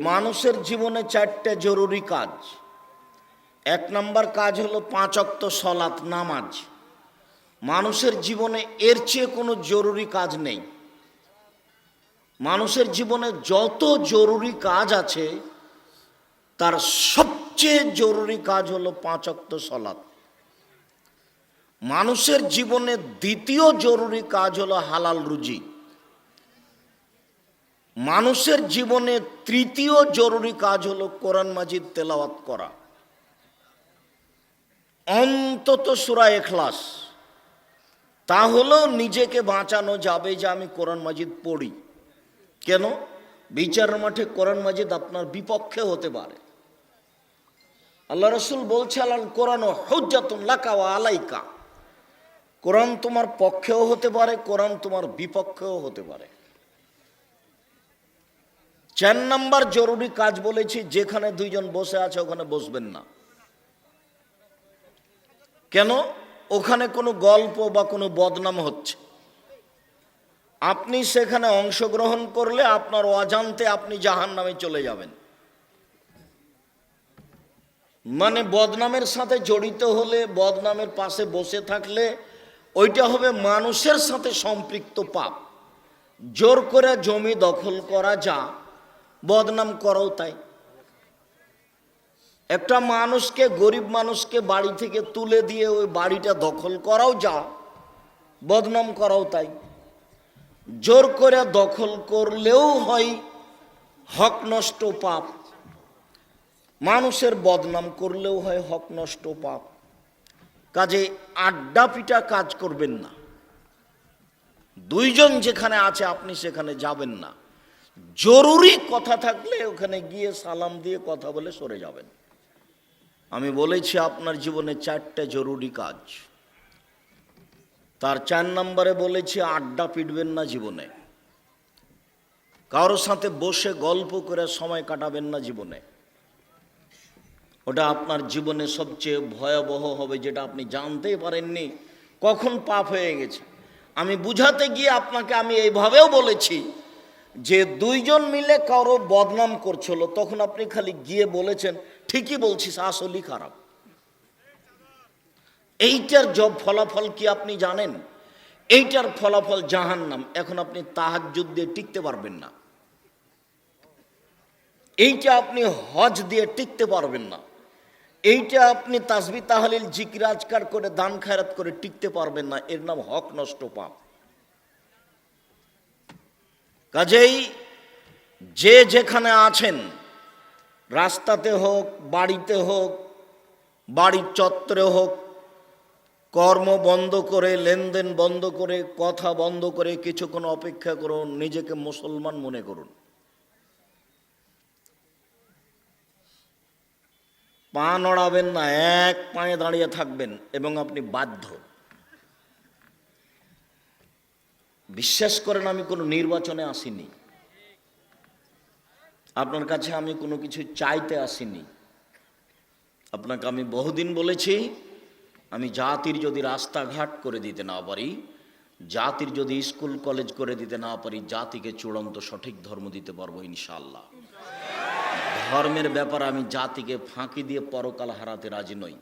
মানুষের জীবনে চারটে জরুরি কাজ। এক নম্বর কাজ হলো পাঁচ অক্ত সলাৎ নামাজ। মানুষের জীবনে এর চেয়ে কোনো জরুরি কাজ নেই। মানুষের জীবনে যত জরুরি কাজ আছে, তার সবচেয়ে জরুরি কাজ হলো পাঁচ অক্ত সলাৎ। মানুষের জীবনে দ্বিতীয় জরুরি কাজ হলো হালাল রুজি। মানুষের জীবনে তৃতীয় জরুরি কাজ হলো কোরআন মাজিদ তেলাওয়াত করা। অন্তত সুরা এখলাস তা তাহলেও নিজেকে বাঁচানো যাবে যে আমি কোরআন মাজিদ পড়ি। কেন? বিচার মাঠে কোরআন মাজিদ আপনার বিপক্ষে হতে পারে। আল্লাহ রসুল বলছে আল্লাহ কোরআন হজ্জাতুন লাকা ওয়া আলাইকা। কোরআন তোমার পক্ষেও হতে পারে, কোরআন তোমার বিপক্ষেও হতে পারে। চার নাম্বার জরুরি কাজ বলেছি, যেখানে দুইজন বসে আছে, ওখানে বসবেন না। কেন? ওখানে কোনো গল্প বা কোনো বদনাম হচ্ছে। আপনি সেখানে অংশগ্রহণ করলে আপনার অজান্তে আপনি জাহান নামে চলে যাবেন। মানে বদনামের সাথে জড়িত হলে, বদনামের পাশে বসে থাকলে, ওইটা হবে মানুষের সাথে সম্পৃক্ত পাপ। জোর করে জমি দখল করা যা বদনাম করাও তাই। একটা মানুষকে, গরিব মানুষকে বাড়ি থেকে তুলে দিয়ে ওই বাড়িটা দখল করাও যা, বদনাম করাও তাই। জোর করে দখল করলেও হয় হক নষ্ট পাপ। মানুষের বদনাম করলেও হয় হক নষ্ট পাপ। কাজে আড্ডা পিটা কাজ করবেন না। দুইজন যেখানে আছে, আপনি সেখানে যাবেন না। জরুরি কথা থাকলে ওখানে গিয়ে সালাম দিয়ে কথা বলে সরে যাবেন। আমি বলেছি, আপনার জীবনে চারটে জরুরি কাজ। তার চার নম্বরে বলেছি, আড্ডা পিটবেন না জীবনে। কারোর সাথে বসে গল্প করে সময় কাটাবেন না জীবনে। ওটা আপনার জীবনে সবচেয়ে ভয়াবহ হবে, যেটা আপনি জানতেই পারেননি। কখন পাপ হয়ে গেছে? আমি বুঝাতে গিয়ে আপনাকে আমি এইভাবেও বলেছি যে দুইজন মিলে কারও বদনাম করছিল, তখন আপনি খালি গিয়ে বলেছেন, ঠিকই বলছিস, আসলই খারাপ। এইটার জব ফলাফল কি আপনি জানেন? এইটার ফলাফল জাহান্নাম। এখন আপনি তাহাজ্জুদ দিয়ে টিকতে পারবেন না। এইটা আপনি হজ দিয়ে টিকতে পারবেন না। এইটা আপনি তাসবি তাহলিল জিকিরাজকার করে, দান খায়রাত করে টিকতে পারবেন না। এর নাম হক নষ্ট পাপ। কাজেই যে যেখানে আছেন, রাস্তাতে হোক, বাড়িতে হোক, বাড়ির চত্বরে হোক, কর্ম বন্ধ করে, লেনদেন বন্ধ করে, কথা বন্ধ করে কিছুক্ষণ অপেক্ষা করুন, নিজেকে মুসলমান মনে করুন। পা নড়াবেন না, এক পায়ে দাঁড়িয়ে থাকবেন এবং আপনি বাধ্য। বিশ্বাস করেন, আমি কোনো নির্বাচনে আসিনি। আপনার কাছে আমি কোনো কিছু চাইতে আসিনি। আপনাকে আমি বহুদিন বলেছি, আমি জাতির যদি রাস্তাঘাট করে দিতে না পারি, জাতির যদি স্কুল, কলেজ করে দিতে না পারি, জাতিকে চূড়ান্ত সঠিক ধর্ম দিতে পারব ইনশাল্লাহ ধর্মের ব্যাপারে আমি জাতিকে ফাঁকি দিয়ে পরকাল হারাতে রাজি নই।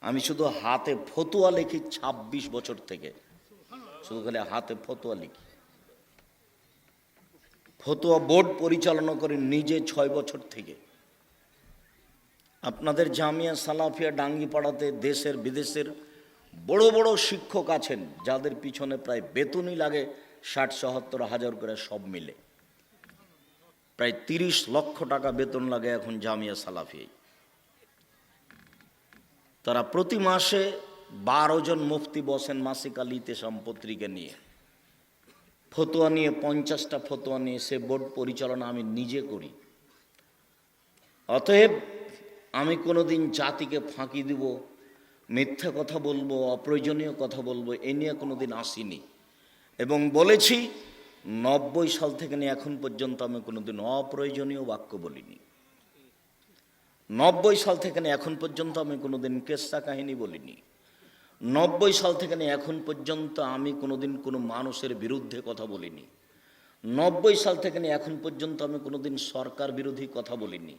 আমি শুধু হাতে ফতুয়া লিখি ২৬ বছর থেকে। শুধু খালি হাতে ফতুয়া লিখি। ফতুয়া বোর্ড পরিচালনা করি নিজে ছয় বছর থেকে। আপনাদের জামিয়া সালাফিয়া ডাঙ্গিপাড়াতে দেশের বিদেশের বড় বড় শিক্ষক আছেন, যাদের পিছনে প্রায় বেতনই লাগে ষাট, সত্তর হাজার করে সব মিলে। প্রায় তিরিশ লক্ষ টাকা বেতন লাগে এখন জামিয়া সালাফি তারা প্রতি মাসে বারো জন মুফতি বসেন মাসিক আলী তেসাম পত্রিকা নিয়ে। ফতোয়া নিয়ে, পঞ্চাশটা ফতোয়া নিয়ে সে বোর্ড পরিচালনা আমি নিজে করি। অতএব আমি কোনোদিন জাতিকে ফাঁকি দিব, মিথ্যা কথা বলব, অপ্রয়োজনীয় কথা বলব, এ নিয়ে কোনোদিন আসিনি। এবং বলেছি, নব্বই সাল থেকে নিয়ে এখন পর্যন্ত আমি কোনোদিন অপ্রয়োজনীয় বাক্য বলিনি। নব্বই সাল থেকে নিয়ে এখন পর্যন্ত আমি কোনোদিন কেসা কাহিনী বলিনি। নব্বই সাল থেকে নিয়ে এখন পর্যন্ত আমি কোনোদিন কোনো মানুষের বিরুদ্ধে কথা বলিনি। নব্বই সাল থেকে নিয়ে এখন পর্যন্ত আমি কোনোদিন সরকার বিরোধী কথা বলিনি।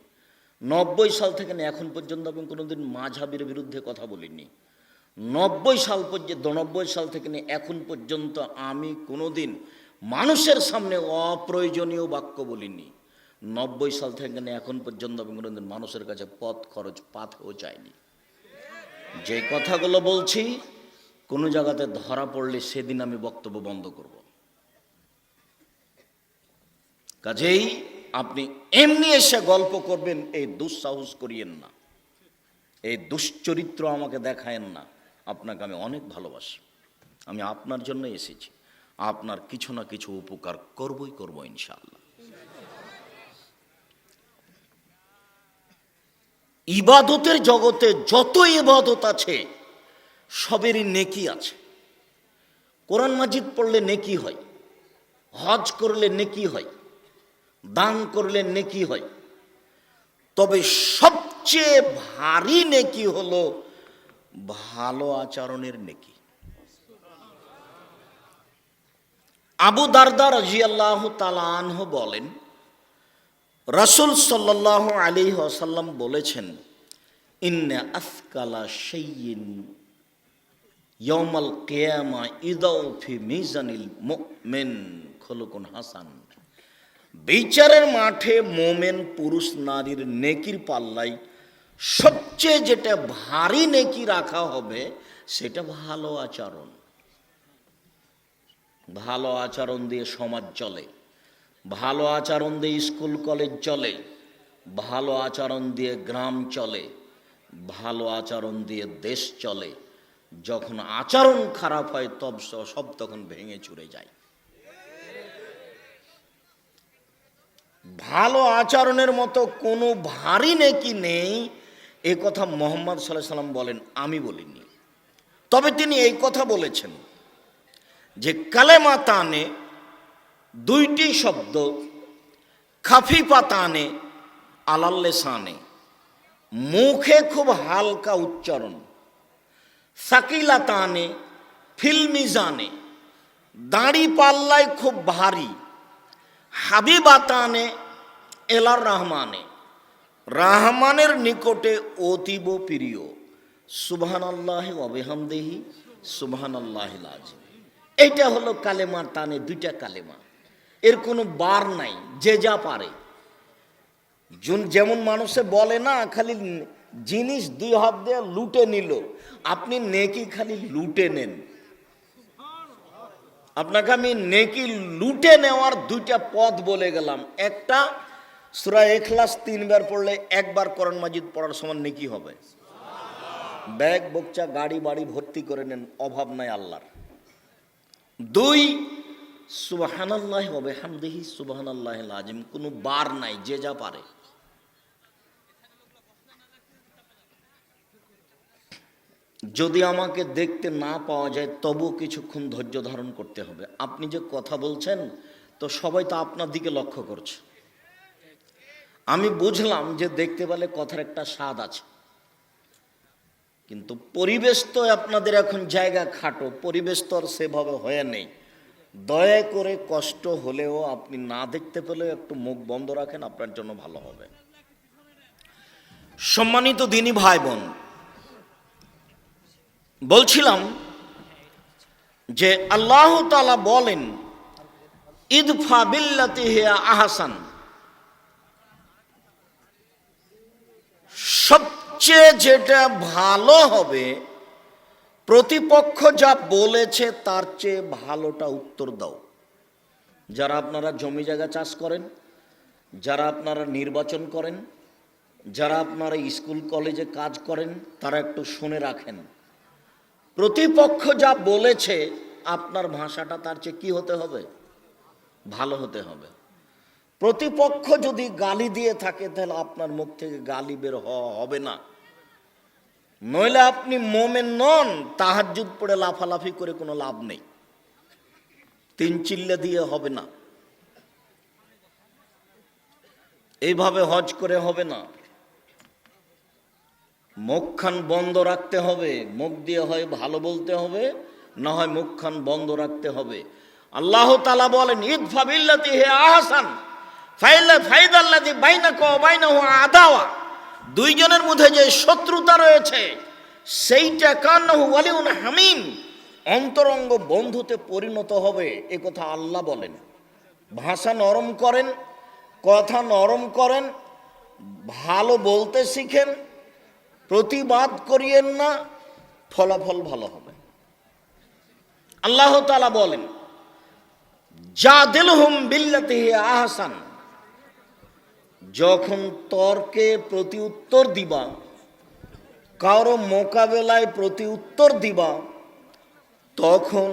নব্বই সাল থেকে নিয়ে এখন পর্যন্ত আমি কোনোদিন মাঝাবির বিরুদ্ধে কথা বলিনি। নব্বই সাল পর্যন্ত, নব্বই সাল থেকে নিয়ে এখন পর্যন্ত আমি কোনোদিন মানুষের সামনে অপ্রয়োজনীয় বাক্য বলিনি। নব্বই সাল থেকে এখন পর্যন্ত আমি কোনোদিন মানুষের কাছে পথ খরচ, পাথেও চাইনি যে কথাগুলো বলছি, কোনো জায়গাতে ধরা পড়লে সেদিন আমি বক্তব্য বন্ধ করব। কাজেই আপনি এমনি এসে গল্প করবেন, এই দুঃসাহস করিয়েন না। এই দুশ্চরিত্র আমাকে দেখায়েন না। আপনাকে আমি অনেক ভালোবাসি। আমি আপনার জন্য এসেছি। আপনার কিছু না কিছু উপকার করবই করব ইনশাআল্লাহ। ইবাদতের জগতে যত ইবাদত আছে, সবেরই নেকি আছে। কোরআন মাজিদ পড়লে নেকি হয়, হজ করলে নেকি হয়, দান করলে নেকি হয়। তবে সবচেয়ে ভারী নেকি হলো ভালো আচরণের নেকি। আবু দারদা রাজিয়াল্লাহ তালানহ বলেন রাসুল সাল্লাহ আলী আসাল্লাম বলেছেন, ইন্না আফকালা সেইন ইয়মাল কেয়ামা ইদাউ ফি মিজানিল মুমিন খলকুন হাসান। বিচারের মাঠে মোমেন, পুরুষ, নারীর নেকির পাল্লাই সবচেয়ে যেটা ভারী নেকি রাখা হবে, সেটা ভালো আচরণ। ভালো আচরণ দিয়ে সমাজ চলে। ভালো আচরণ দিয়ে স্কুল, কলেজ চলে, ভালো আচরণ দিয়ে গ্রাম চলে, ভালো আচরণ দিয়ে দেশ চলে। যখন আচরণ খারাপ হয়, তব সব তখন ভেঙে চুরে যায়। ভালো আচরণের মতো কোনো ভারী নেকি নেই। এ কথা মোহাম্মদ সাল্লাহ সাল্লাম বলেন, আমি বলিনি। তবে তিনি এই কথা বলেছেন যে, কালেমা তানে দুইটি শব্দ, খাফি পাতানে আলাল্লেসানে মুখে খুব হালকা উচ্চারণ। সাকিলাতানে, ফিল্মিজানে। দাড়ি পাল্লায় খুব ভারী। হাবিবাতানে, এলার রহমানে। রাহমানের নিকটে অতীব প্রিয়। সুবহান আল্লাহ অবেহামদেহি সুবহান আল্লাহ এইটা হলো কালেমা টানে দুইটা কালেমা। এর কোনো বার নাই, যে যা পারে। যেমন মানুষে বলে না, খালি জিনিস দুই হাত দিয়ে লুটে নিল, আপনি নেকি খালি লুটে নেন। আপনাকে আমি নেকি লুটে নেওয়ার দুইটা পথ বলে গেলাম। একটা, সুরা এখলাস তিনবার পড়লে একবার করণ মাজিদ পড়ার সময় নেকি হবে। ব্যাগ, বকচা, গাড়ি, বাড়ি ভর্তি করে নেন, অভাব নাই আল্লাহর। দুই সুবাহানাল্লাহ হবে হামদেহি সুবাহানাল্লাহ আজিম কোনো বার নাই, যে যা পারে। যদি আমাকে দেখতে না পাওয়া যায়, তবুও কিছুক্ষণ ধৈর্য ধারণ করতে হবে। আপনি যে কথা বলছেন, তো সবাই তো আপনার দিকে লক্ষ্য করছে। আমি বুঝলাম যে দেখতে পেলে কথার একটা স্বাদ আছে। কিন্তু পরিবেশ তো আপনাদের এখন জায়গা খাটো, পরিবেশ তো আর সেভাবে হয়ে নেই। দয়া করে কষ্ট হলেও আপনি না দেখতে পেলেও একটু মুখ বন্ধ রাখেন, আপনার জন্য ভালো হবে। সম্মানিত দিনী ভাই বোন বলছিলাম যে আল্লাহ তালা বলেন, ইদফা বিল্লাতি হিয়া আহসান। সবচেয়ে যেটা ভালো হবে প্রতিপক্ষ যা বলেছে, তার চেয়ে ভালোটা উত্তর দাও। যারা আপনারা জমি জায়গা চাষ করেন, যারা আপনারা নির্বাচন করেন, যারা আপনারা স্কুল, কলেজে কাজ করেন, তারা একটু শুনে রাখেন। প্রতিপক্ষ যা বলেছে, আপনার ভাষাটা তার চেয়ে কি হতে হবে? ভালো হতে হবে। প্রতিপক্ষ যদি গালি দিয়ে থাকে, তাহলে আপনার মুখ থেকে গালি বের হওয়া হবে না। নইলে আপনি মোমেন নন তাহাজুদ পড়ে লাফালাফি করে কোনো লাভ নেই। তিন চিল্লে দিয়ে হবে না। এইভাবে হজ করে হবে না। মুখখান বন্ধ রাখতে হবে, মুখ দিয়ে হয় ভালো বলতে হবে, না হয় মুখখান বন্ধ রাখতে হবে। আল্লাহ তালা বলেন ঈদ ফাবিল্লাতি হে আহসান, ফাইলা ফাইদাল্লাতি বাইনা ক বাইনা আদাওয়া। দুইজনের মধ্যে যে শত্রুতা রয়েছে, সেইটা কান্নাহু ওয়ালিউন হামিম, অন্তরঙ্গ বন্ধুতে পরিণত হবে, এ কথা আল্লাহ বলেন। ভাষা নরম করেন, কথা নরম করেন, ভালো বলতে শিখেন, প্রতিবাদ করিয়েন না, ফলাফল ভালো হবে। আল্লাহ তালা বলেন যা দিল হুম বিল্লাতে আহসান। যখন তর্কে প্রতি উত্তর দিবা, কারও মোকাবেলায় প্রতি উত্তর দিবা, তখন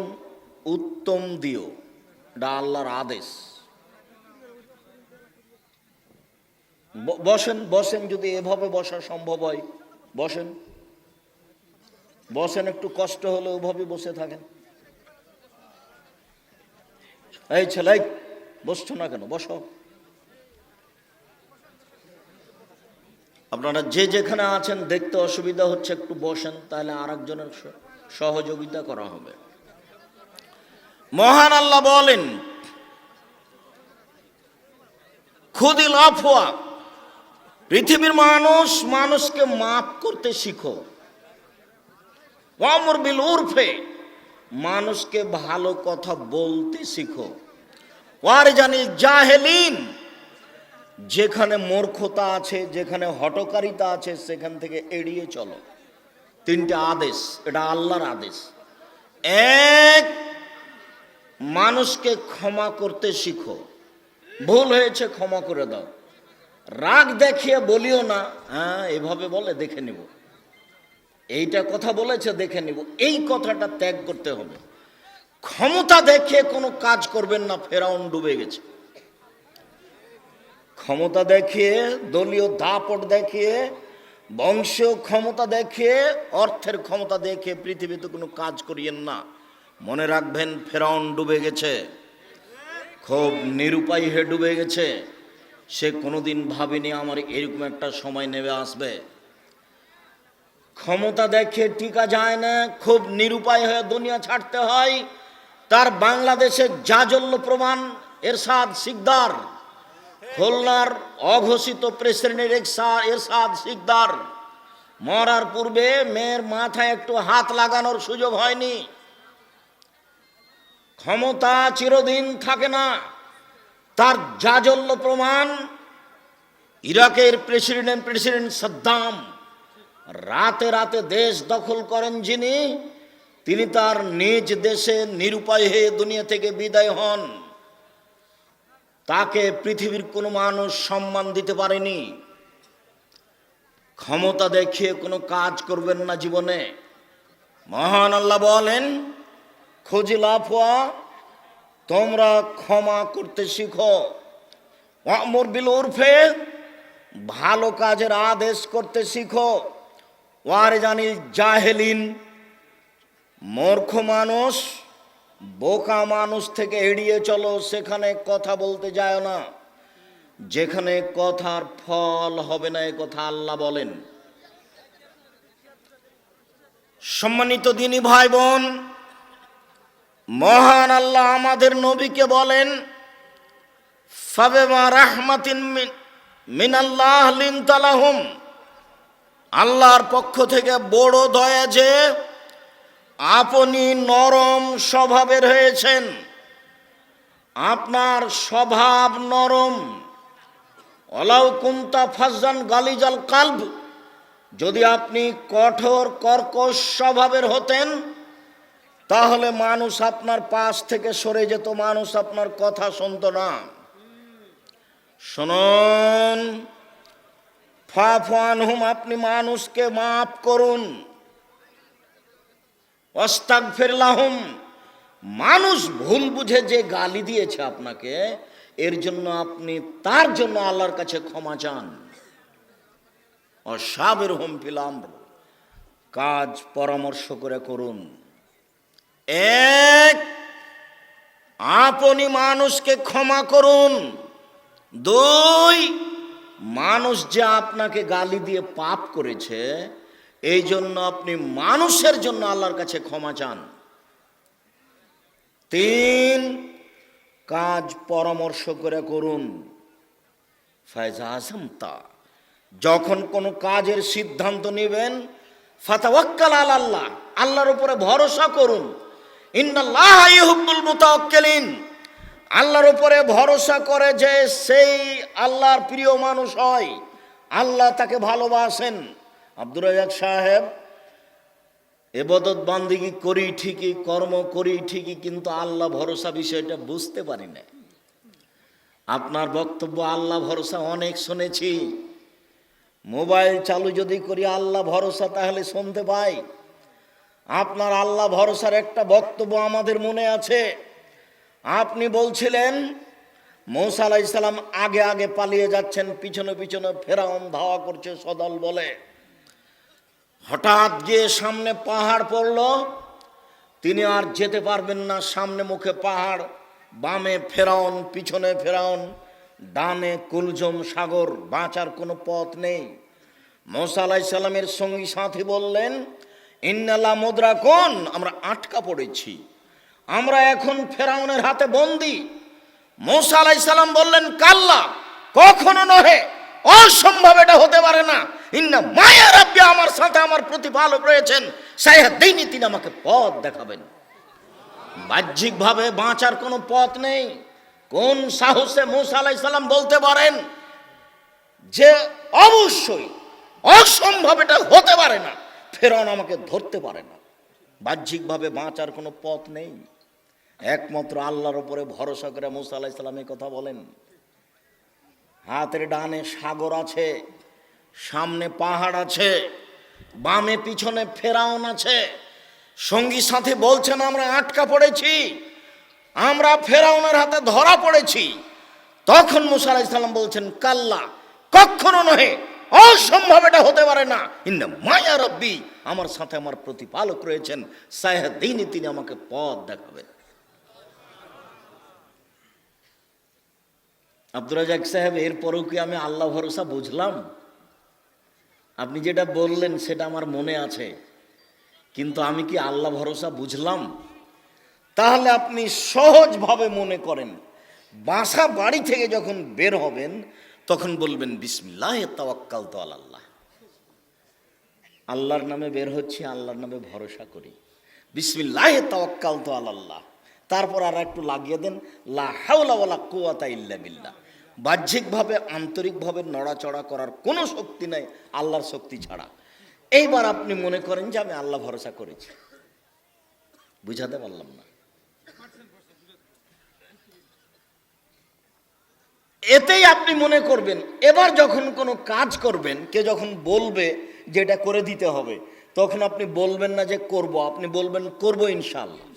উত্তম দিও আল্লাহর আদেশ। বসেন বসেন যদি এভাবে বসা সম্ভব হয়, বসেন। বসেন, একটু কষ্ট হলে ওভাবে বসে থাকেন। এই ছেলে বসছো না কেন? বসো। আপনারা যে যেখানে আছেন, দেখতে অসুবিধা হচ্ছে, একটু বসেন, তাহলে আর একজনের সহযোগিতা করা হবে। মহান আল্লাহ বলেন, খুদিল আফওয়া, পৃথিবীর মানুষ মানুষকে মাফ করতে শিখো। ওয়ামর বিল উরফে, মানুষকে ভালো কথা বলতে শিখো। ওয়ার জানি জাহেলিন যেখানে মূর্খতা আছে, যেখানে হটকারিতা আছে, সেখান থেকে এড়িয়ে চলো। তিনটে আদেশ, এটা আল্লাহর আদেশ। এক, মানুষকে ক্ষমা করতে শিখো। ভুল হয়েছে, ক্ষমা করে দাও। রাগ দেখিয়ে বলিও না হ্যাঁ এভাবে বলে দেখে নিব। এইটা কথা বলেছে, দেখে নিব। এই কথাটা ত্যাগ করতে হবে। ক্ষমতা দেখিয়ে কোনো কাজ করবেন না, ফেরাউন ডুবে গেছে। ক্ষমতা দেখিয়ে, দলীয় দাপট দেখিয়ে, বংশীয় ক্ষমতা দেখিয়ে, অর্থের ক্ষমতা দেখিয়ে পৃথিবীতে কোনো কাজ করিয়েন না। মনে রাখবেন, ফেরাউন ডুবে গেছে। খুব নিরুপায় হয়ে ডুবে গেছে। সে কোনোদিন ভাবেনি আমার এরকম একটা সময় নেমে আসবে। ক্ষমতা দেখে টিকা যায় না, খুব নিরুপায় হয়ে দুনিয়া ছাড়তে হয়। তার বাংলাদেশের জাজল্য প্রমাণ এরশাদ সিকদার খুলনার অঘোষিত প্রেসিডেন্টের এরশা- এরশাদ সিকদার মরার পূর্বে মেয়ের মাথায় একটু হাত লাগানোর সুযোগ হয়নি। ক্ষমতা চিরদিন থাকে না। তার জাজল্য প্রমাণ ইরাকের প্রেসিডেন্ট প্রেসিডেন্ট সাদ্দাম। রাতে রাতে দেশ দখল করেন যিনি, তিনি তার নিজ দেশে নিরুপায় হয়ে দুনিয়া থেকে বিদায় হন। তাকে পৃথিবীর কোনো মানুষ সম্মান দিতে পারেনি। ক্ষমতা দেখিয়ে কোনো কাজ করবেন না জীবনে। মহান আল্লাহ বলেন, খোঁজি লাফোয়া তোমরা ক্ষমা করতে শিখো। অমর উর্ফে, ভালো কাজের আদেশ করতে শিখো। ওয়ারে জানিল জাহেলিন, মূর্খ মানুষ বোকা মানুষ থেকে এড়িয়ে চলো, সেখানে কথা বলতে যায় না। যেখানে কথার ফল হবে না, এ কথা আল্লাহ বলেন। সম্মানিত দিনী ভাই বোন মহান আল্লাহ আমাদের নবীকে বলেন রাহমাতিন আল্লাহর পক্ষ থেকে বড় দয়া যে আপনি নরম স্বভাবের হয়েছেন। আপনার স্বভাব নরম। অলাউ কুন্তা ফাজান গালিজাল কালব। যদি আপনি কঠোর, কর্কশ স্বভাবের হতেন, তাহলে মানুষ আপনার পাশ থেকে সরে যেত, মানুষ আপনার কথা শুনত না। শুনুন। ফাফান হুম আপনি মানুষকে মাফ করুন। অস্তাক ফেরলাহুম মানুষ ভুল বুঝে যে গালি দিয়েছে আপনাকে, এর জন্য আপনি তার জন্য আল্লাহর কাছে ক্ষমা চান। অসাবের হোম ফিলাম কাজ পরামর্শ করে করুন। এক, আপনি মানুষকে ক্ষমা করুন। দুই, মানুষ যে আপনাকে গালি দিয়ে পাপ করেছে এই জন্য আপনি মানুষের জন্য আল্লাহর কাছে ক্ষমা চান। তিন কাজ পরামর্শ করে করুন। ফায়জা আজমতা যখন কোনো কাজের সিদ্ধান্ত নেবেন, ফাতাওয়াক্কাল আল আল্লাহ, আল্লাহর উপরে ভরসা করুন। ইন্নাল্লাহ ইউহিব্বুল মুতাওয়াক্কিলিন। আল্লাহর উপরে ভরসা করে যে সেই আল্লাহর প্রিয় মানুষ হয়, আল্লাহ তাকে ভালোবাসেন। আব্দুর রাজাক সাহেব, এবদত বান্দিগি করি ঠিকই, কর্ম করি ঠিকই, কিন্তু আল্লাহ ভরসা বিষয়টা বুঝতে পারি না আপনার বক্তব্য আল্লাহ ভরসা অনেক শুনেছি। মোবাইল চালু যদি করি আল্লাহ ভরসা, তাহলে শুনতে পাই। আপনার আল্লাহ ভরসার একটা বক্তব্য আমাদের মনে আছে। আপনি বলছিলেন, মৌসা আলাইসাল্লাম আগে আগে পালিয়ে যাচ্ছেন, পিছনে পিছনে ফেরাউন ধাওয়া করছে সদল বলে। হঠাৎ গিয়ে সামনে পাহাড় পড়ল। তিনি আর যেতে পারবেন না, সামনে মুখে পাহাড়, বামে ফেরাউন, পিছনে ফেরাউন, ডানে কুলজম সাগর, বাঁচার কোনো পথ নেই। মৌসা আলাইসাল্লামের সঙ্গী সাথী বললেন ইন্নালা মুদ্রা কোন? আমরা আটকা পড়েছি। আমরা এখন ফেরাউনের হাতে বন্দি। মৌসা আলাইসাল্লাম বললেন, কাল্লা, কখনো নহে, অসম্ভব এটা হতে পারে না। ইন্না মায়া রাব্বি, আমার সাথে আমার প্রতিপালক রয়েছেন। সাইহা দিনই তিনি আমাকে পথ দেখাবেন। বাহ্যিকভাবে বাঁচার কোনো পথ নেই। কোন সাহসে মুসা আলাইসাল্লাম বলতে পারেন যে, অবশ্যই অসম্ভব এটা হতে পারে না ফেরন আমাকে ধরতে পারে না। বাহ্যিকভাবে বাঁচার কোনো পথ নেই। একমাত্র আল্লাহর উপরে ভরসা করে মুসা আলাইসাল্লাম কথা বলেন। হাতের ডানে সাগর আছে। সামনে পাহাড় আছে, বামে পিছনে ফেরাউন আছে। সঙ্গী সাথে বলছেন, আমরা আটকা পড়েছি, আমরা ফেরাউনের হাতে ধরা পড়েছি। তখন মুসা ইসলাম বলছেন, কাল্লা, কখনো নহে, অসম্ভব এটা হতে পারে না। মায়া রব্বি, আমার সাথে আমার প্রতিপালক রয়েছেন সাহেদিনই তিনি আমাকে পথ দেখাবেন। আব্দুর রাজাক সাহেব, এরপরেও কি আমি আল্লাহ ভরসা বুঝলাম? আপনি যেটা বললেন সেটা আমার মনে আছে। কিন্তু আমি কি আল্লাহ ভরসা বুঝলাম? তাহলে আপনি সহজভাবে মনে করেন, বাসা বাড়ি থেকে যখন বের হবেন, তখন বলবেন, বিসমিল্লাহ তাওয়াক্কাল তো আল্লাহ আল্লাহর নামে বের হচ্ছি, আল্লাহর নামে ভরসা করি। বিসমিল্লাহ তাওয়াক্কাল তো আল্লাহ তারপর আর একটু লাগিয়ে দেন, লা হাওলা ওয়ালা কুওয়াতা ইল্লা বিল্লাহ। বাহ্যিকভাবে, আন্তরিকভাবে নড়াচড়া করার কোনো শক্তি নাই, আল্লাহর শক্তি ছাড়া। এইবার আপনি মনে করেন যে আমি আল্লাহ ভরসা করেছি। বুঝাতে পারলাম না। এতেই আপনি মনে করবেন, এবার যখন কোনো কাজ করবেন কে যখন বলবে যে এটা করে দিতে হবে, তখন আপনি বলবেন না যে করব, আপনি বলবেন করব ইনশাল্লাহ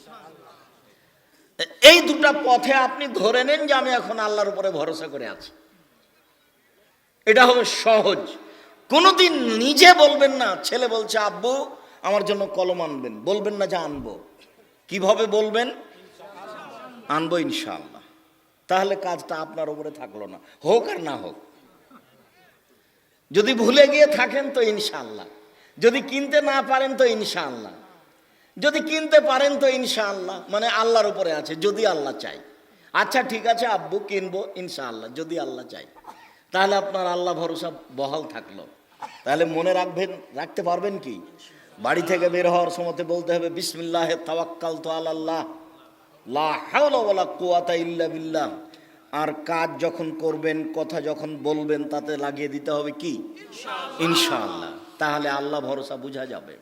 এই দুটা পথে আপনি ধরে নেন যে আমি এখন আল্লাহর উপরে ভরসা করে আছি। এটা হবে সহজ। কোনোদিন নিজে বলবেন না, ছেলে বলছে, আব্বু, আমার জন্য কলম আনবেন। বলবেন না যে, আনব। কীভাবে বলবেন? আনব ইনশাআল্লাহ। তাহলে কাজটা আপনার উপরে থাকল না। হোক আর না হোক। যদি ভুলে গিয়ে থাকেন তো ইনশাআল্লাহ। যদি কিনতে না পারেন তো ইনশাআল্লাহ। যদি কিনতে পারেন তো ইনশাআল্লাহ মানে আল্লাহর উপরে আছে, যদি আল্লাহ চাই আচ্ছা ঠিক আছে, আব্বু, কিনবো, ইনশাআল্লাহ, যদি আল্লাহ চাই তাহলে আপনার আল্লাহ ভরসা বহাল থাকল। তাহলে মনে রাখবেন, রাখতে পারবেন কি? বাড়ি থেকে বের হওয়ার সময় বলতে হবে, বিসমিল্লাহ তাওয়াক্কাল তো আল্লাহ বিল্লাহ। আর কাজ যখন করবেন, কথা যখন বলবেন, তাতে লাগিয়ে দিতে হবে কি? ইনশাআল্লাহ। তাহলে আল্লাহ ভরসা বোঝা যাবে।